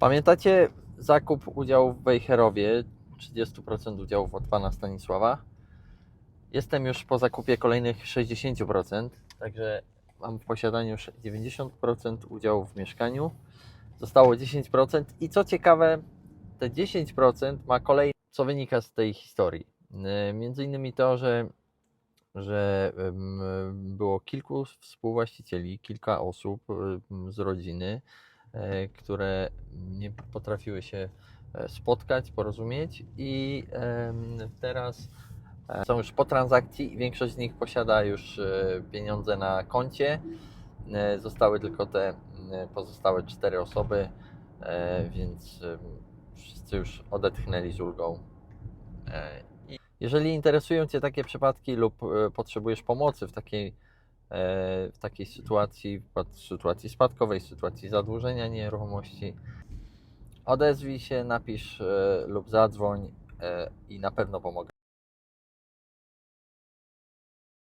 Pamiętacie zakup udziałów w Wejherowie, 30% udziałów od pana Stanisława? Jestem już po zakupie kolejnych 60%, także mam w posiadaniu już 90% udziałów w mieszkaniu. Zostało 10% i co ciekawe, te 10% ma kolejne, co wynika z tej historii. Yy, Między innymi to, że, że ym, było kilku współwłaścicieli, kilka osób ym, z rodziny, które nie potrafiły się e, spotkać, porozumieć i teraz e, są już po transakcji i większość z nich posiada już e, pieniądze na koncie. E, Zostały tylko te pozostałe cztery osoby, e, więc wszyscy już odetchnęli z ulgą. E, Jeżeli interesują Cię takie przypadki lub e, potrzebujesz pomocy w takiej, e, w takiej sytuacji, w sytuacji spadkowej, sytuacji zadłużenia nieruchomości, odezwij się, napisz e, lub zadzwoń e, i na pewno pomogę.